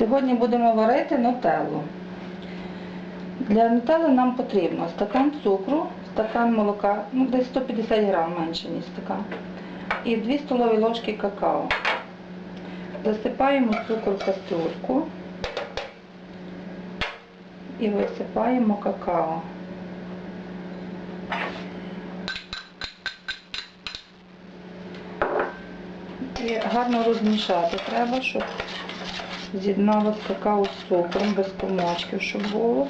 Сьогодні будемо варити нутеллу. Для нутелли нам потрібно стакан цукру, стакан молока, ну десь 150 грам менше, ніж стакан, і 2 столові ложки какао. Засипаємо цукор в кастрюльку і висипаємо какао. І гарно розмішати треба, щоб з'єдналось какао з без комочків, щоб було.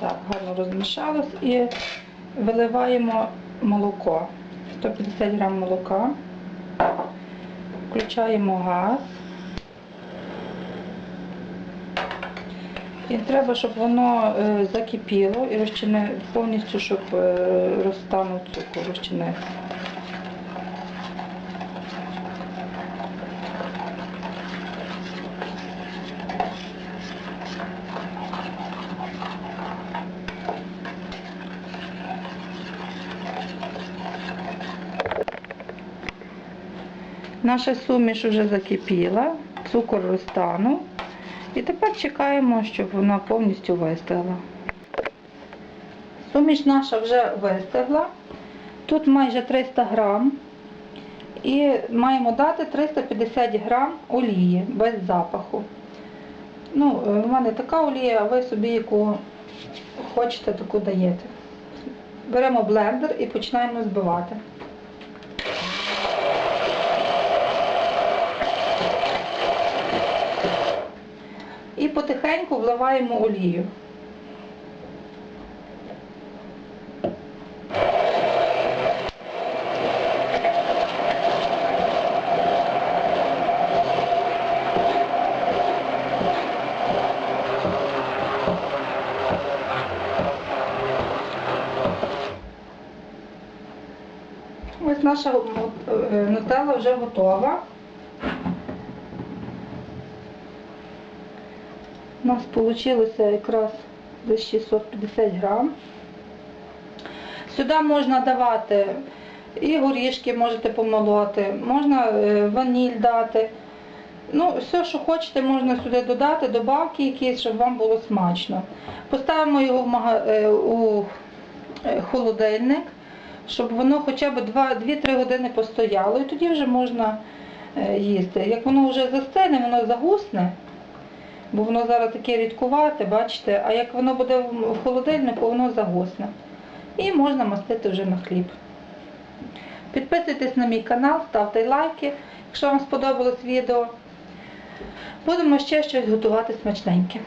Так, гарно розмішалось і виливаємо молоко. 150 грам молока. Включаємо газ. І треба, щоб воно е, закипіло і розчини повністю, щоб е, розтанув цукор, розчинився. Наша суміш вже закипіла, цукор розтанув. І тепер чекаємо, щоб вона повністю вистигла. Суміш наша вже вистигла. Тут майже 300 грам. І маємо дати 350 грам олії без запаху. Ну, е, в мене така олія, а ви собі яку хочете, таку даєте. Беремо блендер і починаємо збивати. І потихеньку вливаємо олію. Ось наша е, нутелла вже готова. У нас вийшло якраз десь 650 грам. Сюди можна давати і горішки можете помолоти, можна е, ваніль дати. Ну, все, що хочете, можна сюди додати, добавки якісь, щоб вам було смачно. Поставимо його е, у е, холодильник, щоб воно хоча б 2-3 години постояло, і тоді вже можна їсти. Як воно вже застине, воно загусне, бо воно зараз таке рідкувате, бачите, а як воно буде в холодильнику, воно загосне. І можна мастити вже на хліб. Підписуйтесь на мій канал, ставте лайки, якщо вам сподобалось відео. Будемо ще щось готувати смачненьке.